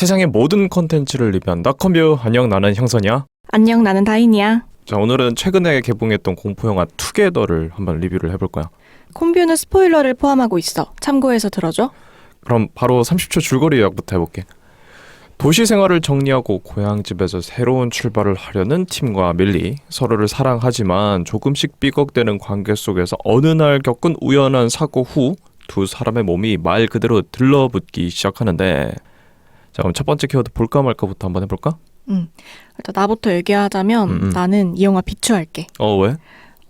세상의 모든 컨텐츠를 리뷰한 닷컴뷰 안녕 나는 형선이야 안녕, 나는 다인이야. 자 오늘은 최근에 개봉했던 공포영화 투게더를 한번 리뷰를 해볼 거야 콤뷰는 스포일러를 포함하고 있어. 참고해서 들어줘. 그럼 바로 30초 줄거리 요약부터 해볼게 도시 생활을 정리하고 고향 집에서 새로운 출발을 하려는 팀과 밀리 서로를 사랑하지만 조금씩 삐걱대는 관계 속에서 어느 날 겪은 우연한 사고 후 두 사람의 몸이 말 그대로 들러붙기 시작하는데 자 그럼 첫 번째 키워드 볼까 말까부터 한번 해볼까? 일단 나부터 얘기하자면 음, 음. 나는 이 영화 비추할게. 어 왜?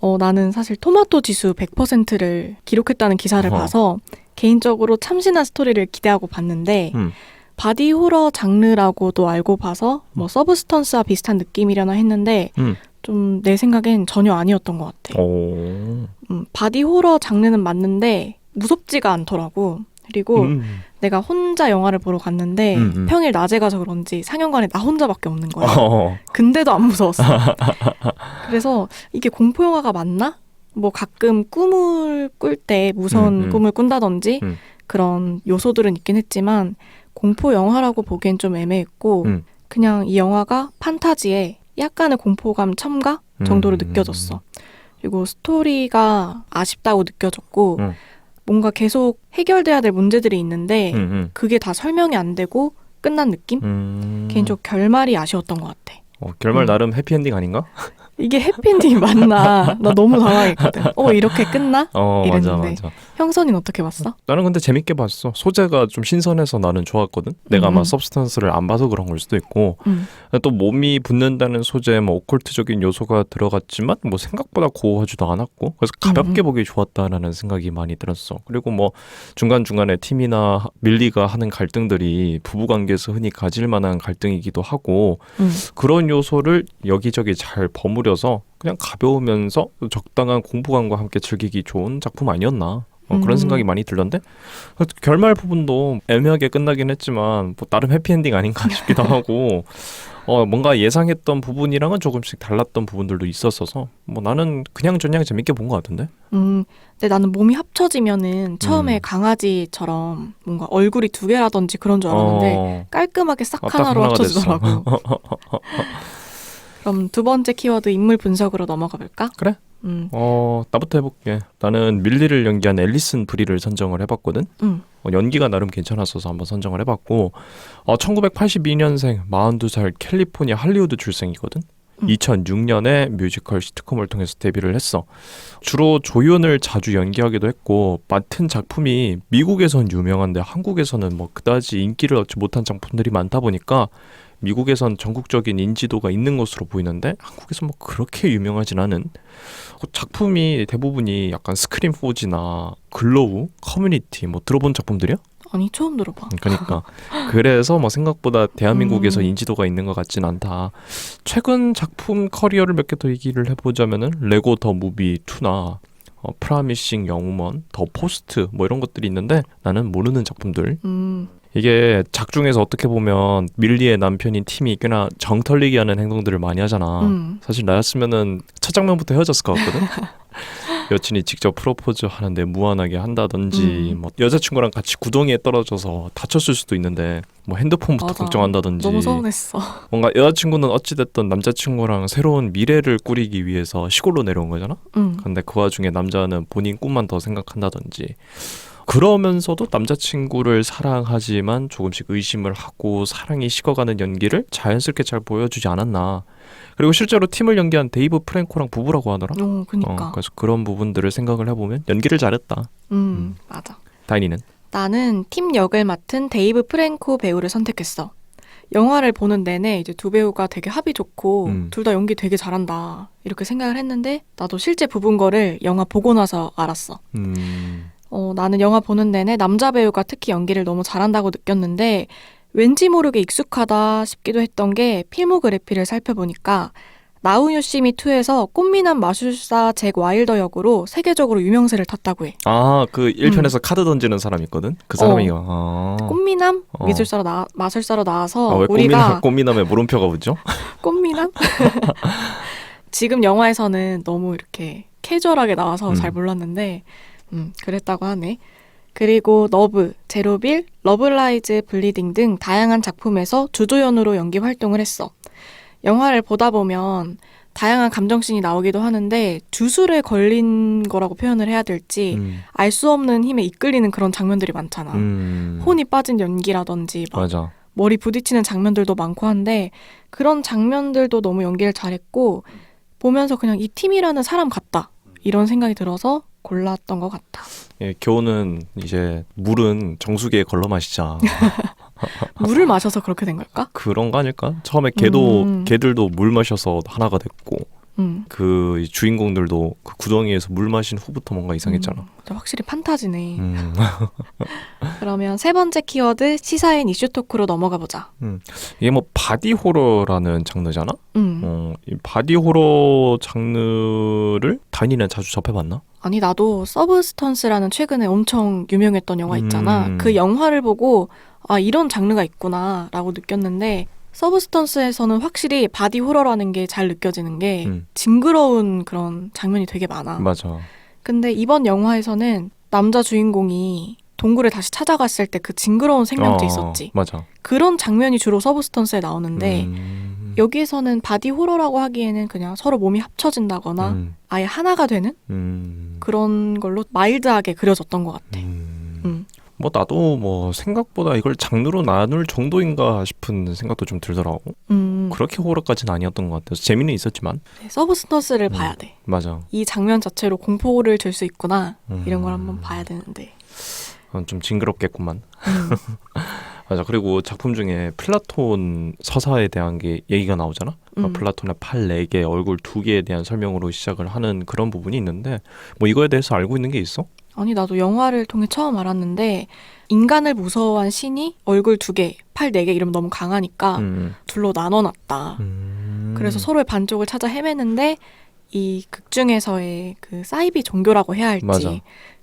어, 나는 사실 토마토 지수 100%를 기록했다는 기사를 어허. 봐서 개인적으로 참신한 스토리를 기대하고 봤는데 음. 바디 호러 장르라고도 알고 봐서 뭐 서브스턴스와 비슷한 느낌이려나 했는데 음. 좀내 생각엔 전혀 아니었던 것 같아. 오. 음, 바디 호러 장르는 맞는데 무섭지가 않더라고. 그리고 음. 내가 혼자 영화를 보러 갔는데 음, 음. 평일 낮에 가서 그런지 상영관에 나 혼자밖에 없는 거야. 어. 근데도 안 무서웠어. 그래서 이게 공포 영화가 맞나? 뭐 가끔 꿈을 꿀 때 무서운 음, 음. 꿈을 꾼다든지 음. 그런 요소들은 있긴 했지만 공포 영화라고 보기엔 좀 애매했고 음. 그냥 이 영화가 판타지에 약간의 공포감 첨가 정도로 음. 느껴졌어. 그리고 스토리가 아쉽다고 느껴졌고 음. 뭔가 계속 해결돼야 될 문제들이 있는데 음, 그게 다 설명이 안 되고 끝난 느낌? 음. 개인적으로 결말이 아쉬웠던 것 같아. 어, 결말 음. 나름 해피엔딩 아닌가? 이게 해피엔딩이 맞나? 나 너무 당황했거든. 어, 이렇게 끝나? 어 맞아 이랬는데. 맞아. 형선이는 어떻게 봤어? 나는 근데 재밌게 봤어. 소재가 좀 신선해서 나는 좋았거든. 내가 아마 음. 서브스턴스를 안 봐서 그런 걸 수도 있고 음. 또 몸이 붓는다는 소재, 뭐 오컬트적인 요소가 들어갔지만 뭐 생각보다 고하지도 않았고 그래서 가볍게 음. 보기 좋았다라는 생각이 많이 들었어. 그리고 뭐 중간 중간에 팀이나 밀리가 하는 갈등들이 부부 관계에서 흔히 가질 만한 갈등이기도 하고 음. 그런 요소를 여기저기 잘 버무려 서 그냥 가벼우면서 적당한 공포감과 함께 즐기기 좋은 작품 아니었나 어, 그런 음. 생각이 많이 들던데 결말 부분도 애매하게 끝나긴 했지만 뭐 나름 해피엔딩 아닌가 싶기도 하고 어, 뭔가 예상했던 부분이랑은 조금씩 달랐던 부분들도 있었어서 뭐 나는 그냥 저냥 재밌게 본 것 같은데 음. 근데 나는 몸이 합쳐지면은 처음에 음. 강아지처럼 뭔가 얼굴이 두 개라든지 그런 줄 알았는데 어, 깔끔하게 싹 아, 딱 하나로 합쳐지더라고. 그럼 두 번째 키워드 인물 분석으로 넘어가 볼까? 그래. 음. 어, 나부터 해볼게 나는 밀리를 연기한 앨리슨 브리를 선정을 해봤거든 음. 어, 연기가 나름 괜찮았어서 한번 선정을 해봤고 어, 1982년생 42살 캘리포니아 할리우드 출생이거든. 음. 2006년에 뮤지컬 시트콤을 통해서 데뷔를 했어. 주로 조연을 자주 연기하기도 했고 맡은 작품이 미국에선 유명한데 한국에서는 뭐 그다지 인기를 얻지 못한 작품들이 많다 보니까 미국에선 전국적인 인지도가 있는 것으로 보이는데 한국에서 뭐 그렇게 유명하진 않은 어, 작품이 대부분이 약간 스크린 포지나 글로우, 커뮤니티 뭐 들어본 작품들이야? 아니 처음 들어봐. 그러니까 그래서 뭐 생각보다 대한민국에서 음. 인지도가 있는 것 같진 않다. 최근 작품 커리어를 몇 개 더 얘기를 해보자면은 레고 더 무비 2나 어, 프라미싱 영웅먼, 더 포스트 뭐 이런 것들이 있는데 나는 모르는 작품들. 음. 이게 작중에서 어떻게 보면 밀리의 남편인 팀이 꽤나 정털리게 하는 행동들을 많이 하잖아. 음. 사실 나였으면은 첫 장면부터 헤어졌을 것 같거든. 여친이 직접 프로포즈 하는데 무한하게 한다든지 음. 뭐 여자친구랑 같이 구덩이에 떨어져서 다쳤을 수도 있는데 뭐 핸드폰부터 맞아. 걱정한다든지 너무 서운했어. 뭔가 여자친구는 어찌됐든 남자친구랑 새로운 미래를 꾸리기 위해서 시골로 내려온 거잖아. 음. 근데 그 와중에 남자는 본인 꿈만 더 생각한다든지 그러면서도 남자친구를 사랑하지만 조금씩 의심을 하고 사랑이 식어가는 연기를 자연스럽게 잘 보여주지 않았나. 그리고 실제로 팀을 연기한 데이브 프랭코랑 부부라고 하더라. 어, 그니까. 어, 그래서 그런 부분들을 생각을 해보면 연기를 잘했다. 음, 음. 맞아. 다인이는 나는 팀 역을 맡은 데이브 프랭코 배우를 선택했어. 영화를 보는 내내 이제 두 배우가 되게 합이 좋고 음. 둘다 연기 되게 잘한다 이렇게 생각을 했는데 나도 실제 부분 거를 영화 보고 나서 알았어. 음, 어, 나는 영화 보는 내내 남자 배우가 특히 연기를 너무 잘한다고 느꼈는데 왠지 모르게 익숙하다 싶기도 했던 게 필모그래피를 살펴보니까 나우유 씨미 2에서 꽃미남 마술사 잭 와일더 역으로 세계적으로 유명세를 탔다고 해. 아 그 1편에서 카드 던지는 사람 있거든. 그 사람이요. 아. 꽃미남 어. 미술사로 나 마술사로 나와서 아, 왜 우리가 꽃미남, 꽃미남의 물음표가 붙죠? 꽃미남 지금 영화에서는 너무 이렇게 캐주얼하게 나와서 음. 잘 몰랐는데 음, 그랬다고 하네. 그리고 너브, 제로빌, 러블라이즈, 블리딩 등 다양한 작품에서 주조연으로 연기 활동을 했어. 영화를 보다 보면 다양한 감정씬이 나오기도 하는데 주술에 걸린 거라고 표현을 해야 될지 음. 알수 없는 힘에 이끌리는 그런 장면들이 많잖아. 음. 혼이 빠진 연기라든지 막 맞아. 머리 부딪히는 장면들도 많고 한데 그런 장면들도 너무 연기를 잘했고 보면서 그냥 이 팀이라는 사람 같다 이런 생각이 들어서 골랐던 것 같아. 예, 교훈은 이제 물은 정수기에 걸러 마시자. 물을 마셔서 그렇게 된 걸까? 그런 거 아닐까? 처음에 개도 음. 개들도 물 마셔서 하나가 됐고 음. 그 주인공들도 그 구덩이에서 물 마신 후부터 뭔가 이상했잖아. 음, 확실히 판타지네. 음. 그러면 세 번째 키워드 시사인 이슈 토크로 넘어가 보자. 이게 뭐 바디 호러라는 장르잖아. 음. 어, 이 바디 호러 장르를 다인이는 자주 접해봤나? 아니 나도 서브스턴스라는 최근에 엄청 유명했던 영화 있잖아. 음. 그 영화를 보고 아 이런 장르가 있구나라고 느꼈는데 서브스턴스에서는 확실히 바디 호러라는 게 잘 느껴지는 게 음. 징그러운 그런 장면이 되게 많아. 맞아. 근데 이번 영화에서는 남자 주인공이 동굴에 다시 찾아갔을 때 그 징그러운 생명체 어, 있었지. 맞아. 그런 장면이 주로 서브스턴스에 나오는데 음. 여기에서는 바디 호러라고 하기에는 그냥 서로 몸이 합쳐진다거나 음. 아예 하나가 되는 음. 그런 걸로 마일드하게 그려졌던 것 같아. 음. 음. 뭐 나도 뭐 생각보다 이걸 장르로 나눌 정도인가 싶은 생각도 좀 들더라고. 음, 그렇게 호러까지는 아니었던 것 같아서 재미는 있었지만 네, 서브스턴스를 음. 봐야 돼. 맞아. 이 장면 자체로 공포를 줄 수 있구나 이런 걸 음. 한번 봐야 되는데. 어, 좀 징그럽겠구만. 음. 맞아. 그리고 작품 중에 플라톤 서사에 대한 게 얘기가 나오잖아. 어, 음. 플라톤의 팔 네 개, 얼굴 두 개에 대한 설명으로 시작을 하는 그런 부분이 있는데 뭐 이거에 대해서 알고 있는 게 있어? 아니 나도 영화를 통해 처음 알았는데 인간을 무서워한 신이 얼굴 두 개, 팔 네 개 이러면 너무 강하니까 음. 둘로 나눠놨다. 음. 그래서 서로의 반쪽을 찾아 헤매는데 이 극 중에서의 그 사이비 종교라고 해야 할지 맞아.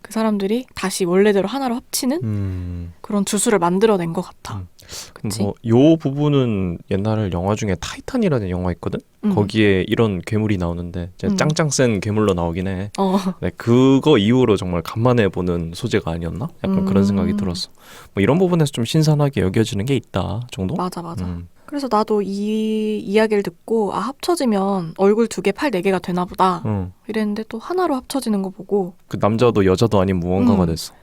그 사람들이 다시 원래대로 하나로 합치는 음. 그런 주술을 만들어낸 것 같아. 음. 그치? 뭐 요 부분은 옛날 영화 중에 타이탄이라는 영화 있거든. 음. 거기에 이런 괴물이 나오는데 음. 짱짱 센 괴물로 나오긴 해. 어, 네, 그거 이후로 정말 간만에 보는 소재가 아니었나? 약간 그런 음. 생각이 들었어. 뭐 이런 부분에서 좀 신선하게 여겨지는 게 있다 정도? 맞아 맞아. 음. 그래서 나도 이 이야기를 듣고 아 합쳐지면 얼굴 두 개, 팔 네 개가 되나 보다. 응. 이랬는데 또 하나로 합쳐지는 거 보고 그 남자도 여자도 아닌 무언가가 음. 됐어.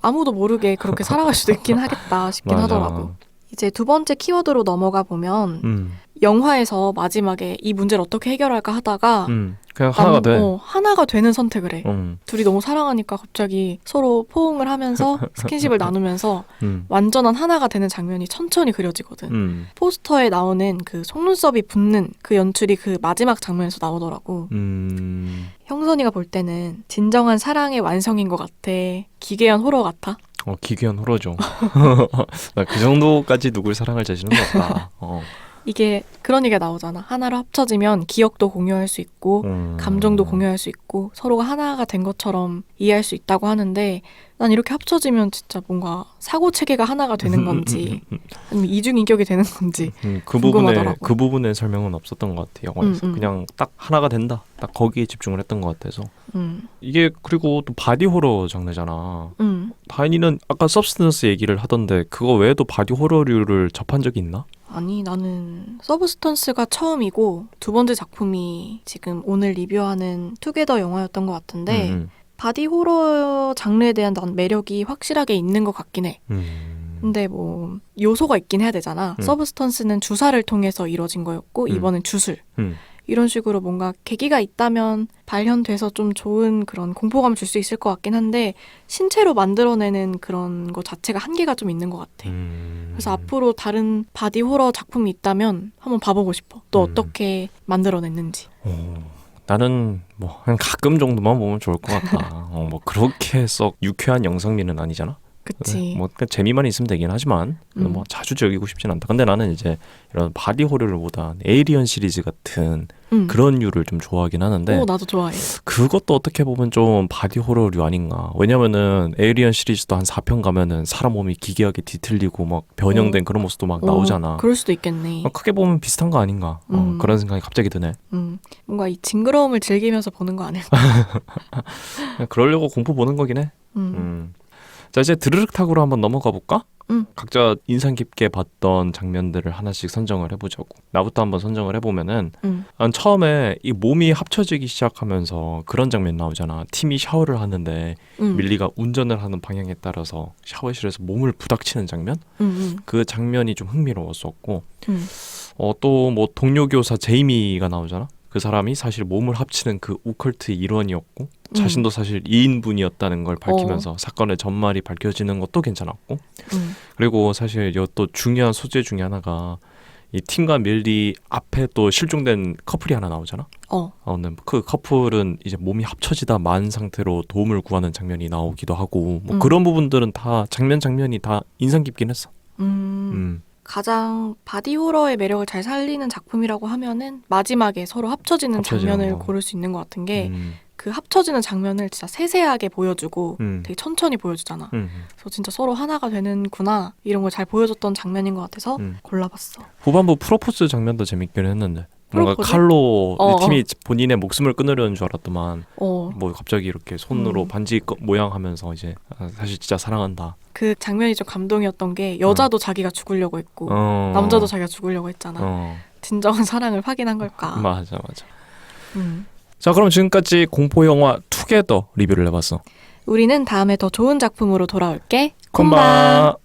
아무도 모르게 그렇게 살아갈 수도 있긴 하겠다 싶긴 맞아. 하더라고. 이제 두 번째 키워드로 넘어가 보면 음. 영화에서 마지막에 이 문제를 어떻게 해결할까 하다가 음. 그냥 하나가 남- 돼. 어, 하나가 되는 선택을 해. 음. 둘이 너무 사랑하니까 갑자기 서로 포옹을 하면서 스킨십을 나누면서 음. 완전한 하나가 되는 장면이 천천히 그려지거든. 음. 포스터에 나오는 그 속눈썹이 붙는 그 연출이 그 마지막 장면에서 나오더라고. 음. 형선이가 볼 때는 진정한 사랑의 완성인 것 같아. 기괴한 호러 같아. 어, 기괴한 호러죠. 나 그 정도까지 누굴 사랑할 자신은 없다. 어. 이게 그런 얘기가 나오잖아. 하나로 합쳐지면 기억도 공유할 수 있고 음. 감정도 공유할 수 있고 서로가 하나가 된 것처럼 이해할 수 있다고 하는데 난 이렇게 합쳐지면 진짜 뭔가 사고 체계가 하나가 되는 건지 아니면 이중 인격이 되는 건지 음, 그 부분에 궁금하더라고. 그 부분의 설명은 없었던 것 같아 영화에서 음, 음. 그냥 딱 하나가 된다 딱 거기에 집중을 했던 것 같아서 음, 이게 그리고 또 바디 호러 장르잖아 음. 다인이는 아까 서브스턴스 얘기를 하던데 그거 외에도 바디 호러류를 접한 적이 있나? 아니 나는 서브스턴스가 처음이고 두 번째 작품이 지금 오늘 리뷰하는 투게더 영화였던 것 같은데 음, 바디 호러 장르에 대한 난 매력이 확실하게 있는 것 같긴 해. 음. 근데 뭐 요소가 있긴 해야 되잖아. 음. 서브스턴스는 주사를 통해서 이루어진 거였고 음. 이번엔 주술. 음. 이런 식으로 뭔가 계기가 있다면 발현돼서 좀 좋은 그런 공포감을 줄 수 있을 것 같긴 한데 신체로 만들어내는 그런 거 자체가 한계가 좀 있는 것 같아. 음. 그래서 앞으로 다른 바디 호러 작품이 있다면 한번 봐보고 싶어. 또 음. 어떻게 만들어냈는지. 어, 나는 뭐 한 가끔 정도만 보면 좋을 것 같다. 어, 뭐 그렇게 썩 유쾌한 영상미는 아니잖아. 그치. 뭐 그냥 재미만 있으면 되긴 하지만 음. 뭐 자주 즐기고 싶진 않다. 근데 나는 이제 이런 바디 호러를보다 에이리언 시리즈 같은 음. 그런 류를 좀 좋아하긴 하는데 오, 나도 좋아해. 그것도 어떻게 보면 좀 바디 호러류 아닌가. 왜냐면은 에이리언 시리즈도 한 4편 가면은 사람 몸이 기괴하게 뒤틀리고 막 변형된 그런 모습도 막 나오잖아. 어, 그럴 수도 있겠네. 어, 크게 보면 비슷한 거 아닌가. 어, 음. 그런 생각이 갑자기 드네. 음. 뭔가 이 징그러움을 즐기면서 보는 거 아닐까? 그러려고 공포 보는 거긴 해. 음. 음. 자 이제 드르륵 탁으로 한번 넘어가 볼까? 응. 각자 인상 깊게 봤던 장면들을 하나씩 선정을 해보자고. 나부터 한번 선정을 해보면은 음. 난 처음에 이 몸이 합쳐지기 시작하면서 그런 장면 나오잖아. 팀이 샤워를 하는데 음. 밀리가 운전을 하는 방향에 따라서 샤워실에서 몸을 부닥치는 장면? 음, 음, 그 장면이 좀 흥미로웠었고 음. 어, 또 뭐 동료 교사 제이미가 나오잖아. 그 사람이 사실 몸을 합치는 그 오컬트의 일원이었고 음. 자신도 사실 2인분이었다는 걸 밝히면서 사건의 전말이 밝혀지는 것도 괜찮았고 음. 그리고 사실 이또 중요한 소재 중에 하나가 이 팀과 밀리 앞에 또 실종된 커플이 하나 나오잖아. 어. 어, 근데 그 커플은 이제 몸이 합쳐지다 만 상태로 도움을 구하는 장면이 나오기도 하고 뭐 음. 그런 부분들은 다 장면 장면이 다 인상 깊긴 했어. 음. 음. 가장 바디 호러의 매력을 잘 살리는 작품이라고 하면은 마지막에 서로 합쳐지는 합쳐지는 장면을 거. 고를 수 있는 것 같은 게 그 음. 합쳐지는 장면을 진짜 세세하게 보여주고 음. 되게 천천히 보여주잖아. 음. 그래서 진짜 서로 하나가 되는구나 이런 걸 잘 보여줬던 장면인 것 같아서 음. 골라봤어. 후반부 프로포즈 장면도 재밌긴 했는데 뭔가? 칼로 어, 이 팀이 본인의 목숨을 끊으려는 줄 알았더만 어, 뭐 갑자기 이렇게 손으로 음. 반지 꺼- 모양 하면서 이제 아, 사실 진짜 사랑한다. 그 장면이 좀 감동이었던 게 여자도 자기가 죽으려고 했고 어. 남자도 자기가 죽으려고 했잖아. 어. 진정한 사랑을 확인한 걸까. 맞아 맞아. 음. 자 그럼 지금까지 공포 영화 투게더 리뷰를 해봤어. 우리는 다음에 더 좋은 작품으로 돌아올게. 콤바.